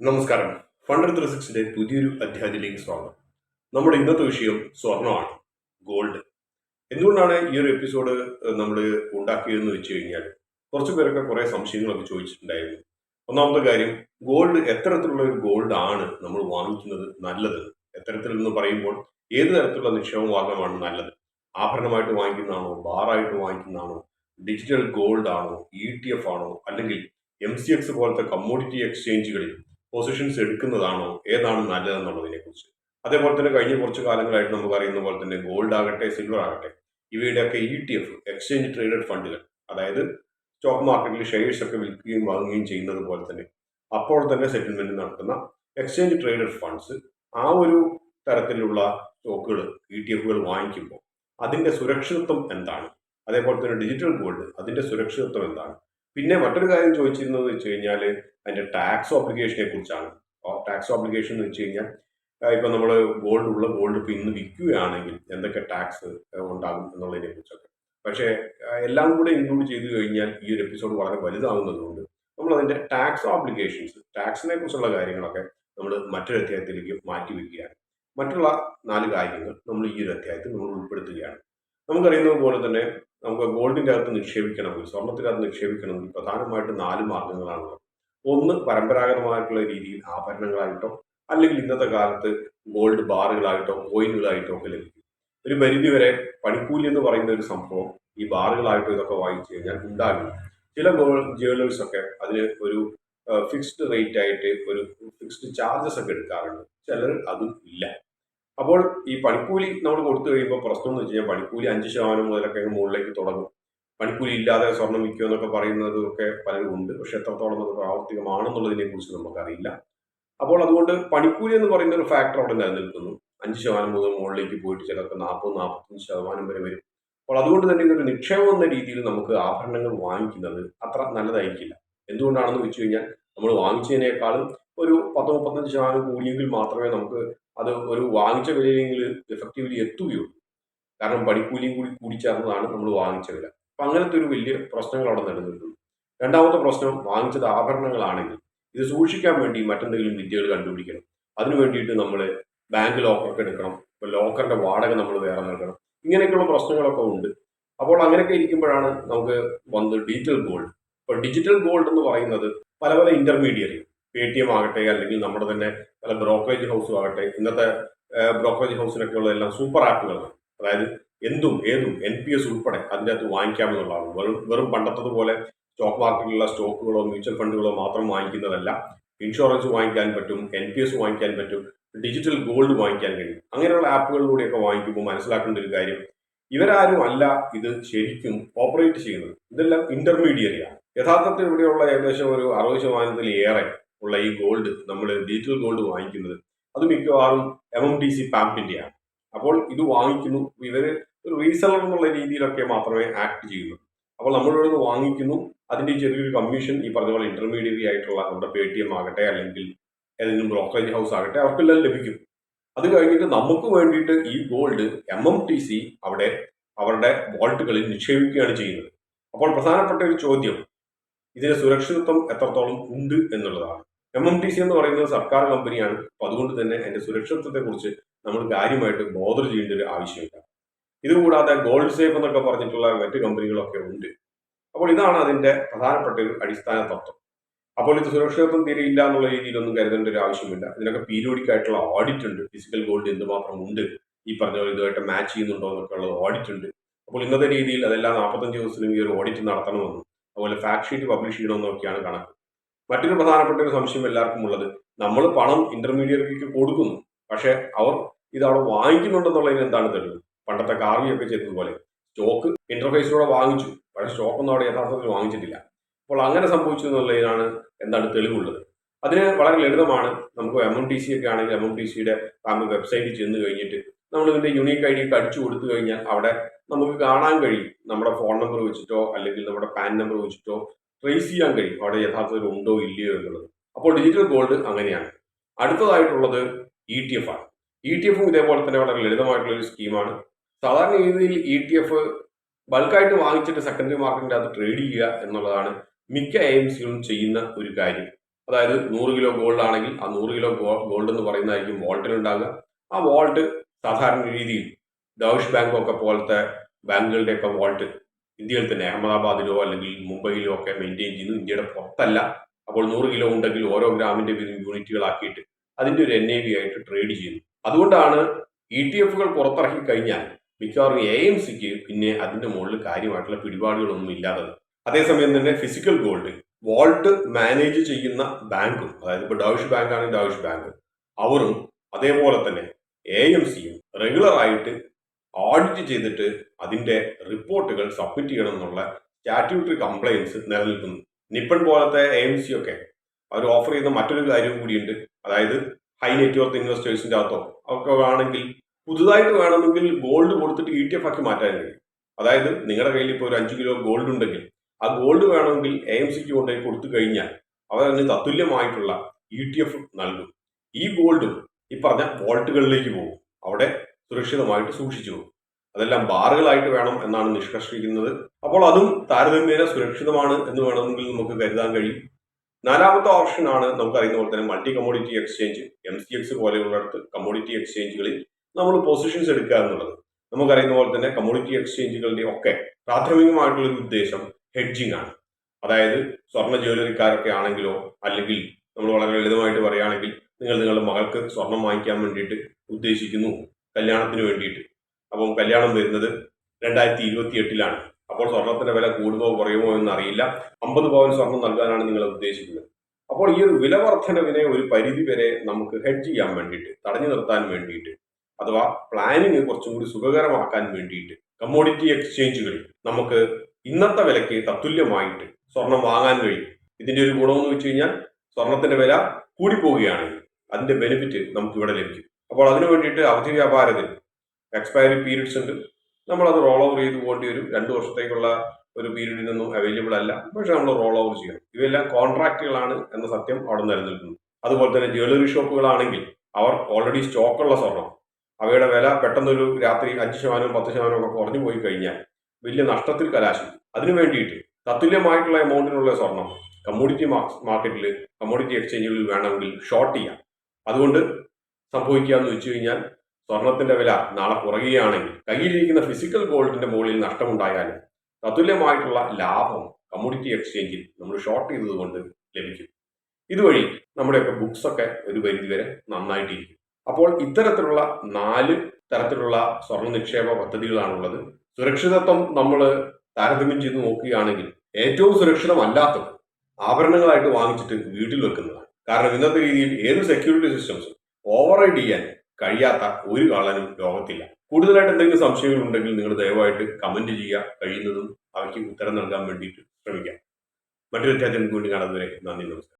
നമസ്കാരം. Funder three സിക്സിന്റെ പുതിയൊരു അധ്യായത്തിലേക്ക് സ്വാഗതം. നമ്മുടെ ഇന്നത്തെ വിഷയം സ്വർണമാണ് ഗോൾഡ് എന്തുകൊണ്ടാണ് ഈ ഒരു എപ്പിസോഡ് നമ്മൾ ഉണ്ടാക്കിയതെന്ന് വെച്ച് കഴിഞ്ഞാൽ കുറച്ച് പേരൊക്കെ കുറെ സംശയങ്ങളൊക്കെ ചോദിച്ചിട്ടുണ്ടായിരുന്നു. ഒന്നാമത്തെ കാര്യം ഗോൾഡ് എത്തരത്തിലുള്ള ഒരു ഗോൾഡ് ആണ് നമ്മൾ വാങ്ങിക്കുന്നത് നല്ലത്? എത്തരത്തിൽ എന്ന് പറയുമ്പോൾ ഏത് തരത്തിലുള്ള നിക്ഷേപം മാർഗമാണ് നല്ലത്? ആഭരണമായിട്ട് വാങ്ങിക്കുന്നതാണോ ബാറായിട്ട് വാങ്ങിക്കുന്നതാണോ ഡിജിറ്റൽ ഗോൾഡ് ആണോ ഇ ടി എഫ് ആണോ അല്ലെങ്കിൽ എം സി എക്സ് പോലത്തെ കമ്മോഡിറ്റി എക്സ്ചേഞ്ചുകളിൽ പൊസിഷൻസ് എടുക്കുന്നതാണോ? ഏതാണ് നല്ലതെന്നുള്ളതിനെ കുറിച്ച് അതേപോലെ തന്നെ കഴിഞ്ഞ കുറച്ച് കാലങ്ങളായിട്ട് നമുക്ക് അറിയുന്ന പോലെ തന്നെ ഗോൾഡ് ആകട്ടെ സിൽവർ ആകട്ടെ ഇവയുടെയൊക്കെ E T F exchange traded ഫണ്ടുകൾ അതായത് സ്റ്റോക്ക് മാർക്കറ്റിൽ ഷെയർസ് ഒക്കെ വിൽക്കുകയും വാങ്ങുകയും ചെയ്യുന്നത് പോലെ തന്നെ അപ്പോൾ തന്നെ സെറ്റിൽമെന്റ് നടത്തുന്ന എക്സ്ചേഞ്ച് ട്രേഡഡ് ഫണ്ട്സ് ആ ഒരു തരത്തിലുള്ള സ്റ്റോക്കുകൾ ഇ ടി എഫുകൾ വാങ്ങിക്കുമ്പോൾ അതിന്റെ സുരക്ഷിതത്വം എന്താണ്? അതേപോലെ തന്നെ ഡിജിറ്റൽ ഗോൾഡ് അതിന്റെ സുരക്ഷിതത്വം എന്താണ്? പിന്നെ മറ്റൊരു കാര്യം ചോദിച്ചിരുന്നത് വെച്ച് കഴിഞ്ഞാൽ അതിന്റെ ടാക്സ് ഓപ്ലിക്കേഷനെ കുറിച്ചാണ്. ടാക്സ് ഓപ്ലിക്കേഷൻ എന്ന് വെച്ച് കഴിഞ്ഞാൽ ഇപ്പൊ നമ്മൾ ഗോൾഡ് ഉള്ള ഗോൾഡ് ഇപ്പൊ ഇന്ന് വിൽക്കുകയാണെങ്കിൽ എന്തൊക്കെ ടാക്സ് ഉണ്ടാകും എന്നുള്ളതിനെ കുറിച്ചൊക്കെ. പക്ഷേ എല്ലാം കൂടെ ഇൻക്ലൂഡ് ചെയ്തു കഴിഞ്ഞാൽ ഈ ഒരു എപ്പിസോഡ് വളരെ വലുതാകുന്നതുകൊണ്ട് നമ്മൾ അതിന്റെ ടാക്സ് ഓപ്ലിക്കേഷൻസ് ടാക്സിനെ കുറിച്ചുള്ള കാര്യങ്ങളൊക്കെ നമ്മൾ മറ്റൊരു അധ്യായത്തിലേക്ക് മാറ്റി വെക്കുകയാണ്. മറ്റുള്ള നാല് കാര്യങ്ങൾ നമ്മൾ ഈ ഒരു അധ്യായത്തിൽ നമ്മൾ ഉൾപ്പെടുത്തുകയാണ്. നമുക്കറിയുന്നത് പോലെ തന്നെ നമുക്ക് ഗോൾഡിന്റെ അകത്ത് നിക്ഷേപിക്കണമെങ്കിൽ സ്വർണത്തിനകത്ത് നിക്ഷേപിക്കണമെങ്കിൽ പ്രധാനമായിട്ടും നാല് മാർഗങ്ങളാണുള്ളത്. ഒന്ന് പരമ്പരാഗതമായിട്ടുള്ള രീതിയിൽ ആഭരണങ്ങളായിട്ടോ അല്ലെങ്കിൽ ഇന്നത്തെ കാലത്ത് ഗോൾഡ് ബാറുകളായിട്ടോ കോയിനുകളായിട്ടോ ഒക്കെ ലഭിക്കും. ഒരു പരിധി വരെ പണിക്കൂലി എന്ന് പറയുന്ന ഒരു സംഭവം ഈ ബാറുകളായിട്ടോ ഇതൊക്കെ വാങ്ങിച്ചു കഴിഞ്ഞാൽ ഉണ്ടാകില്ല ചില ജ്വല്ലേഴ്സ് ഒക്കെ അതിന് ഒരു ഫിക്സ്ഡ് റേറ്റ് ആയിട്ട് ഒരു ഫിക്സ്ഡ് ചാർജസ് ഒക്കെ എടുക്കാറുണ്ട്. ചിലർ അതും ഇല്ല. അപ്പോൾ ഈ പണിക്കൂലി നമ്മൾ കൊടുത്തു കഴിയുമ്പോൾ പ്രശ്നം എന്ന് വെച്ച് കഴിഞ്ഞാൽ പണിക്കൂലി അഞ്ച് ശതമാനം മുതലൊക്കെ മുകളിലേക്ക് തുടങ്ങും. പണിക്കൂലി ഇല്ലാതെ സ്വർണം വിൽക്കുക എന്നൊക്കെ പറയുന്നത് ഒക്കെ പലരും ഉണ്ട്. പക്ഷെ എത്രത്തോളം അത് പ്രാവർത്തികമാണെന്നുള്ളതിനെ കുറിച്ച് നമുക്കറിയില്ല. അപ്പോൾ അതുകൊണ്ട് പണിക്കൂലി എന്ന് പറയുന്ന ഒരു ഫാക്ടർ അവിടെ നിലനിൽക്കുന്നു. അഞ്ച് ശതമാനം മുതൽ മുകളിലേക്ക് പോയിട്ട് ചിലർക്ക് നാൽപ്പത് നാൽപ്പത്തഞ്ച് ശതമാനം വരെ വരും. അപ്പോൾ അതുകൊണ്ട് തന്നെ ഇതൊരു നിക്ഷേപം എന്ന രീതിയിൽ നമുക്ക് ആഭരണങ്ങൾ വാങ്ങിക്കുന്നത് അത്ര നല്ലതായിരിക്കില്ല. എന്തുകൊണ്ടാണെന്ന് വെച്ച് കഴിഞ്ഞാൽ നമ്മൾ വാങ്ങിച്ചതിനേക്കാളും ഒരു പത്ത് മുപ്പത്തഞ്ച് ശതമാനം കൂടിയെങ്കിൽ മാത്രമേ നമുക്ക് അത് ഒരു വാങ്ങിച്ച വിലയിലെങ്കിൽ എഫക്റ്റീവ്ലി എത്തുകയുള്ളൂ. കാരണം പണിക്കൂലിയും കൂടി കൂടിച്ചേർന്നതാണ് നമ്മൾ വാങ്ങിച്ച വില. അപ്പം അങ്ങനത്തെ ഒരു വലിയ പ്രശ്നങ്ങൾ അവിടെ നിലനിൽക്കുന്നു. രണ്ടാമത്തെ പ്രശ്നം വാങ്ങിച്ചത് ആഭരണങ്ങളാണെങ്കിൽ ഇത് സൂക്ഷിക്കാൻ വേണ്ടി മറ്റെന്തെങ്കിലും വിദ്യകൾ കണ്ടുപിടിക്കണം. അതിനു വേണ്ടിയിട്ട് നമ്മൾ ബാങ്ക് ലോക്കറൊക്കെ എടുക്കണം. ഇപ്പോൾ ലോക്കറിന്റെ വാടക നമ്മൾ വേറെ നൽകണം. ഇങ്ങനെയൊക്കെയുള്ള പ്രശ്നങ്ങളൊക്കെ ഉണ്ട്. അപ്പോൾ അങ്ങനെയൊക്കെ ഇരിക്കുമ്പോഴാണ് നമുക്ക് വന്ന് ഡിജിറ്റൽ ഗോൾഡ് ഇപ്പോൾ ഡിജിറ്റൽ ഗോൾഡ് എന്ന് പറയുന്നത് പല പല ഇന്റർമീഡിയറി പേ ടി എം ആകട്ടെ അല്ലെങ്കിൽ നമ്മുടെ തന്നെ പല ബ്രോക്കറേജ് ഹൗസും ആകട്ടെ ഇന്നത്തെ ബ്രോക്കറേജ് ഹൗസിനൊക്കെ ഉള്ളതെല്ലാം സൂപ്പർ ആപ്പുകളാണ് അതായത് എന്തും ഏതും എൻ പി എസ് ഉൾപ്പെടെ അതിന്റെ അകത്ത് വാങ്ങിക്കാമെന്നുള്ളതാണ് വെറും വെറും പണ്ടത്തതുപോലെ സ്റ്റോക്ക് മാർക്കറ്റിലുള്ള സ്റ്റോക്കുകളോ മ്യൂച്വൽ ഫണ്ടുകളോ മാത്രം വാങ്ങിക്കുന്നതല്ല. ഇൻഷുറൻസ് വാങ്ങിക്കാൻ പറ്റും എൻ പി എസ് വാങ്ങിക്കാൻ പറ്റും ഡിജിറ്റൽ ഗോൾഡ് വാങ്ങിക്കാൻ കഴിയും. അങ്ങനെയുള്ള ആപ്പുകളിലൂടെയൊക്കെ വാങ്ങിക്കുമ്പോൾ മനസ്സിലാക്കേണ്ട ഒരു കാര്യം ഇവരാരും അല്ല ഇത് ശരിക്കും ഓപ്പറേറ്റ് ചെയ്യുന്നത്. ഇതെല്ലാം ഇന്റർമീഡിയറിയാണ് യഥാർത്ഥത്തിൽ ഇവിടെയുള്ള ഏകദേശം ഒരു അറുപത് ശതമാനത്തിലേറെ ഉള്ള ഈ ഗോൾഡ് നമ്മൾ ഡിജിറ്റൽ ഗോൾഡ് വാങ്ങിക്കുന്നത്. അത് മിക്കവാറും എം എം ടി സി പാമ്പിന്റെയാണ് അപ്പോൾ ഇത് വാങ്ങിക്കുന്നു. ഇവർ ഒരു റീസെലർ എന്നുള്ള രീതിയിലൊക്കെ മാത്രമേ ആക്ട് ചെയ്യുന്നു. അപ്പോൾ നമ്മളിവിടെ നിന്ന് വാങ്ങിക്കുന്നു. അതിന്റെ ചെറിയൊരു കമ്മീഷൻ ഈ പറഞ്ഞ പോലെ ഇന്റർമീഡിയറി ആയിട്ടുള്ള നമ്മുടെ പേ ടി എം ആകട്ടെ അല്ലെങ്കിൽ ഏതെങ്കിലും ബ്രോക്കറേജ് ഹൗസ് ആകട്ടെ അവർക്കെല്ലാം ലഭിക്കും. അത് കഴിഞ്ഞിട്ട് നമുക്ക് വേണ്ടിയിട്ട് ഈ gold M M T C അവിടെ അവരുടെ വോൾട്ടുകളിൽ നിക്ഷേപിക്കുകയാണ് ചെയ്യുന്നത്. അപ്പോൾ പ്രധാനപ്പെട്ട ഒരു ചോദ്യം ഇതിന്റെ സുരക്ഷിതത്വം എത്രത്തോളം ഉണ്ട് എന്നുള്ളതാണ്. എം എം ടി സി എന്ന് പറയുന്നത് സർക്കാർ കമ്പനിയാണ്. അപ്പൊ അതുകൊണ്ട് തന്നെ അതിന്റെ സുരക്ഷിതത്വത്തെ കുറിച്ച് നമ്മൾ കാര്യമായിട്ട് ബോധർ ചെയ്യേണ്ട ഒരു ആവശ്യമില്ല. ഇതുകൂടാതെ ഗോൾഡ് സേഫ് എന്നൊക്കെ പറഞ്ഞിട്ടുള്ള മറ്റ് കമ്പനികളൊക്കെ ഉണ്ട്. അപ്പോൾ ഇതാണ് അതിന്റെ പ്രധാനപ്പെട്ട ഒരു അടിസ്ഥാന തത്വം. അപ്പോൾ ഇത് സുരക്ഷിതത്വം തീരെ ഇല്ല എന്നുള്ള രീതിയിലൊന്നും കരുതേണ്ട ഒരു ആവശ്യമില്ല. ഇതിനൊക്കെ പീരിയോഡിക് ആയിട്ടുള്ള ഓഡിറ്റ് ഉണ്ട്. ഫിസിക്കൽ ഗോൾഡ് എന്തുമാത്രം ഉണ്ട് ഈ പറഞ്ഞ പോലെ ഇതുമായിട്ട് മാച്ച് ചെയ്യുന്നുണ്ടോ എന്നൊക്കെ ഉള്ള ഓഡിറ്റ് ഉണ്ട്. അപ്പോൾ ഇന്നത്തെ രീതിയിൽ അതെല്ലാം നാൽപ്പത്തഞ്ച് ദിവസത്തിനും ഈ ഒരു ഓഡിറ്റ് നടത്തണമെന്നും അതുപോലെ ഫാക്ട് ഷീറ്റ് പബ്ലിഷ് ചെയ്യണമെന്നൊക്കെയാണ് കണക്ക്. മറ്റൊരു പ്രധാനപ്പെട്ട ഒരു സംശയം എല്ലാവർക്കും ഉള്ളത്. നമ്മൾ പണം ഇന്റർമീഡിയറ്റിലേക്ക് കൊടുക്കുന്നു. പക്ഷെ അവർ ഇത് അവിടെ വാങ്ങിക്കുന്നുണ്ടെന്നുള്ളതിന് എന്താണ് തെളിവ്? പണ്ടത്തെ കാർവിയൊക്കെ ചെയ്തതുപോലെ. സ്റ്റോക്ക് ഇന്റർഫേസിലൂടെ വാങ്ങിച്ചു. പക്ഷേ സ്റ്റോക്കൊന്നും അവിടെ യഥാർത്ഥത്തിൽ വാങ്ങിച്ചിട്ടില്ല. അപ്പോൾ അങ്ങനെ സംഭവിച്ചു എന്നുള്ളതിനാണ് എന്താണ് തെളിവുള്ളത്. അതിന് വളരെ ലളിതമാണ്. നമുക്ക് എം എം ടി സി ഒക്കെ ആണെങ്കിൽ എം എം ടി സിയുടെ വെബ്സൈറ്റിൽ ചെന്ന് കഴിഞ്ഞിട്ട് നമ്മൾ ഇതിന്റെ യുണീക്ക് ഐ ഡി ഒക്കെ അടിച്ചു കൊടുത്തു കഴിഞ്ഞാൽ അവിടെ നമുക്ക് കാണാൻ കഴിയും. നമ്മുടെ ഫോൺ നമ്പർ വെച്ചിട്ടോ അല്ലെങ്കിൽ നമ്മുടെ പാൻ നമ്പർ വെച്ചിട്ടോ ട്രേസ് ചെയ്യാൻ കഴിയും അവിടെ യഥാർത്ഥത്തിൽ ഉണ്ടോ ഇല്ലയോ എന്നുള്ളത്. അപ്പോൾ ഡിജിറ്റൽ ഗോൾഡ് അങ്ങനെയാണ്. അടുത്തതായിട്ടുള്ളത് ഇ ടി എഫ് ആണ്. ഇ ടി എഫും ഇതേപോലെ തന്നെ വളരെ ലളിതമായിട്ടുള്ള ഒരു സ്കീമാണ് സാധാരണ രീതിയിൽ ഇ ടി എഫ് ബൾക്കായിട്ട് വാങ്ങിച്ചിട്ട് സെക്കൻഡറി മാർക്കറ്റിന്റെ അത് ട്രേഡ് ചെയ്യുക എന്നുള്ളതാണ് മിക്ക എ എം സികളും ചെയ്യുന്ന ഒരു കാര്യം. അതായത് നൂറ് കിലോ ഗോൾഡ് ആണെങ്കിൽ ആ നൂറ് കിലോ ഗോൾഡ് എന്ന് പറയുന്നതായിരിക്കും വോൾട്ടിൽ ഉണ്ടാകുക ആ വോൾട്ട് സാധാരണ രീതിയിൽ ഡൗഷ് ബാങ്ക് ഒക്കെ പോലത്തെ ബാങ്കുകളുടെ ഒക്കെ വോൾട്ട് ഇന്ത്യയിൽ തന്നെ അഹമ്മദാബാദിലോ അല്ലെങ്കിൽ മുംബൈയിലോ ഒക്കെ മെയിന്റെയിൻ ചെയ്യുന്നു. ഇന്ത്യയുടെ പുറത്തല്ല. അപ്പോൾ നൂറ് കിലോ ഉണ്ടെങ്കിൽ ഓരോ ഗ്രാമിന്റെ യൂണിറ്റുകളാക്കിയിട്ട് അതിന്റെ ഒരു എൻ ഐ വി ആയിട്ട് ട്രേഡ് ചെയ്യുന്നു. അതുകൊണ്ടാണ് ഇ ടി എഫുകൾ പുറത്തിറക്കി കഴിഞ്ഞാൽ മിക്കവാറും എ എം സിക്ക് പിന്നെ അതിന്റെ മുകളിൽ കാര്യമായിട്ടുള്ള പിടിപാടുകളൊന്നും ഇല്ലാത്തത്. അതേസമയം തന്നെ ഫിസിക്കൽ ഗോൾഡ് വോൾട്ട് മാനേജ് ചെയ്യുന്ന ബാങ്കും അതായത് ഇപ്പോൾ ഡൗഷ് ബാങ്ക് ആണ് ഡൗഷ് ബാങ്ക് അവരും അതേപോലെ തന്നെ എ എം സിയും റെഗുലർ ആയിട്ട് ഓഡിറ്റ് ചെയ്തിട്ട് അതിന്റെ റിപ്പോർട്ടുകൾ സബ്മിറ്റ് ചെയ്യണം എന്നുള്ള സ്റ്റാറ്റ്യൂട്ടറി കംപ്ലയൻസ് നിലനിൽക്കുന്നു. നിപ്പൺ പോലത്തെ എ എം സി ഒക്കെ അവർ ഓഫർ ചെയ്യുന്ന മറ്റൊരു കാര്യം കൂടിയുണ്ട്. അതായത് ഹൈ നെറ്റ്വർത്ത് ഇൻവെസ്റ്റേഴ്സിന്റെ അകത്തോ ഒക്കെ ആണെങ്കിൽ പുതുതായിട്ട് വേണമെങ്കിൽ ഗോൾഡ് കൊടുത്തിട്ട് ഇ ടി എഫ് ആക്കി മാറ്റാൻ കഴിയും. അതായത് നിങ്ങളുടെ കയ്യിൽ ഇപ്പോൾ ഒരു അഞ്ച് കിലോ ഗോൾഡ് ഉണ്ടെങ്കിൽ ആ ഗോൾഡ് വേണമെങ്കിൽ എ എം സിക്ക് കൊണ്ടുപോയി കൊടുത്തു കഴിഞ്ഞാൽ അവർ അതിന് തത്തുല്യമായിട്ടുള്ള ഇ ടി എഫ് നൽകും. ഈ ഗോൾഡും ഈ പറഞ്ഞ വോൾട്ടുകളിലേക്ക് പോകും. അവിടെ സുരക്ഷിതമായിട്ട് സൂക്ഷിച്ചു. അതെല്ലാം ബാറുകളായിട്ട് വേണം എന്നാണ് നിഷ്കർഷിക്കുന്നത്. അപ്പോൾ അതും താരതമ്യേന സുരക്ഷിതമാണ് എന്ന് വേണമെങ്കിൽ നമുക്ക് കരുതാൻ കഴിയും. നാലാമത്തെ ഓപ്ഷൻ ആണ് നമുക്കറിയുന്ന പോലെ തന്നെ multi commodity exchange M C X പോലെയുള്ളിടത്ത് commodity എക്സ്ചേഞ്ചുകളിൽ നമ്മൾ പൊസിഷൻസ് എടുക്കുക എന്നുള്ളത്. നമുക്കറിയുന്ന പോലെ തന്നെ കമ്മോഡിറ്റി എക്സ്ചേഞ്ചുകളുടെ ഒക്കെ പ്രാഥമികമായിട്ടുള്ള ഉദ്ദേശം ഹെഡ്ജിങ് ആണ്. അതായത് സ്വർണ ജ്വല്ലറിക്കാരൊക്കെ ആണെങ്കിലോ അല്ലെങ്കിൽ നമ്മൾ വളരെ ലളിതമായിട്ട് പറയുകയാണെങ്കിൽ നിങ്ങൾ നിങ്ങളുടെ മകൾക്ക് സ്വർണം വാങ്ങിക്കാൻ വേണ്ടിയിട്ട് ഉദ്ദേശിക്കുന്നു. കല്യാണത്തിന് വേണ്ടിയിട്ട്. അപ്പം കല്യാണം വരുന്നത് രണ്ടായിരത്തി ഇരുപത്തി എട്ടിലാണ് അപ്പോൾ സ്വർണത്തിന്റെ വില കൂടുമോ കുറയുമോ എന്ന് അറിയില്ല അമ്പത് പവൻ സ്വർണം നൽകാനാണ് നിങ്ങൾ ഉദ്ദേശിക്കുന്നത്. അപ്പോൾ ഈ ഒരു വില വർധനവിനെ ഒരു പരിധി വരെ നമുക്ക് ഹെഡ് ചെയ്യാൻ വേണ്ടിയിട്ട് തടഞ്ഞു നിർത്താൻ വേണ്ടിയിട്ട് അഥവാ പ്ലാനിങ് കുറച്ചും കൂടി സുഖകരമാക്കാൻ വേണ്ടിയിട്ട് കമ്മോഡിറ്റി എക്സ്ചേഞ്ചുകളിൽ നമുക്ക് ഇന്നത്തെ വിലയ്ക്ക് തത്തുല്യമായിട്ട് സ്വർണം വാങ്ങാൻ കഴിയും. ഇതിന്റെ ഒരു ഗുണമെന്ന് വെച്ച് കഴിഞ്ഞാൽ സ്വർണത്തിന്റെ വില കൂടിപ്പോവുകയാണെങ്കിൽ അതിന്റെ ബെനിഫിറ്റ് നമുക്ക് ഇവിടെ ലഭിക്കും. അപ്പോൾ അതിനു വേണ്ടിയിട്ട് അവധി വ്യാപാരത്തിൽ എക്സ്പയറി പീരീഡ്സ് ഉണ്ട്. നമ്മൾ അത് റോൾ ഓവർ ചെയ്ത് പോകേണ്ടി വരും. രണ്ട് വർഷത്തേക്കുള്ള ഒരു പീരീഡിനൊന്നും അവൈലബിൾ അല്ല. പക്ഷെ നമ്മൾ റോൾ ഓവർ ചെയ്യണം. ഇവയെല്ലാം കോൺട്രാക്റ്റുകളാണ് എന്ന സത്യം അവിടെ നിലനിൽക്കുന്നു. അതുപോലെ തന്നെ ജ്വല്ലറി ഷോപ്പുകളാണെങ്കിൽ അവർ ഓൾറെഡി സ്റ്റോക്കുള്ള സ്വർണം. അവയുടെ വില പെട്ടെന്നൊരു രാത്രി അഞ്ച് ശതമാനവും പത്ത് ശതമാനവും ഒക്കെ കുറഞ്ഞു പോയി കഴിഞ്ഞാൽ വലിയ നഷ്ടത്തിൽ കലാശിക്കും. അതിനു വേണ്ടിയിട്ട് തത്തുല്യമായിട്ടുള്ള എമൗണ്ടിനുള്ള സ്വർണം കമ്മോഡിറ്റി മാർക്കറ്റിൽ കമ്മോഡിറ്റി എക്സ്ചേഞ്ചുകളിൽ വേണമെങ്കിൽ ഷോർട്ട് ചെയ്യാം. അതുകൊണ്ട് സംഭവിക്കുക എന്ന് വെച്ച് കഴിഞ്ഞാൽ സ്വർണത്തിന്റെ വില നാളെ കുറയുകയാണെങ്കിൽ കയ്യിലിരിക്കുന്ന ഫിസിക്കൽ ഗോൾഡിന്റെ മുകളിൽ നഷ്ടമുണ്ടായാലും തത്തുല്യമായിട്ടുള്ള ലാഭം കമ്മ്യൂണിറ്റി എക്സ്ചേഞ്ചിൽ നമ്മൾ ഷോർട്ട് ചെയ്തതുകൊണ്ട് ലഭിക്കും. ഇതുവഴി നമ്മുടെയൊക്കെ ബുക്സ് ഒക്കെ ഒരു പരിധിവരെ നന്നായിട്ടിരിക്കും. അപ്പോൾ ഇത്തരത്തിലുള്ള നാല് തരത്തിലുള്ള സ്വർണ നിക്ഷേപ പദ്ധതികളാണുള്ളത്. സുരക്ഷിതത്വം നമ്മൾ താരതമ്യം ചെയ്ത് നോക്കുകയാണെങ്കിൽ ഏറ്റവും സുരക്ഷിതമല്ലാത്തത് ആഭരണങ്ങളായിട്ട് വാങ്ങിച്ചിട്ട് വീട്ടിൽ വെക്കുന്നതാണ്. കാരണം ഇന്നത്തെ രീതിയിൽ ഏത് സെക്യൂരിറ്റി സിസ്റ്റംസും ഓവർറൈഡ് ചെയ്യാൻ കഴിയാത്ത ഒരു കള്ളനും ലോകത്തില്ല. കൂടുതലായിട്ട് എന്തെങ്കിലും സംശയങ്ങൾ ഉണ്ടെങ്കിൽ നിങ്ങൾ ദയവായിട്ട് കമന്റ് ചെയ്യുക. കഴിയുന്നതും അവയ്ക്ക് ഉത്തരം നൽകാൻ വേണ്ടിയിട്ട് ശ്രമിക്കാം. മറ്റൊരു അധ്യായത്തിന് വേണ്ടി കാണുന്നവരെ നന്ദി നമസ്കാരം.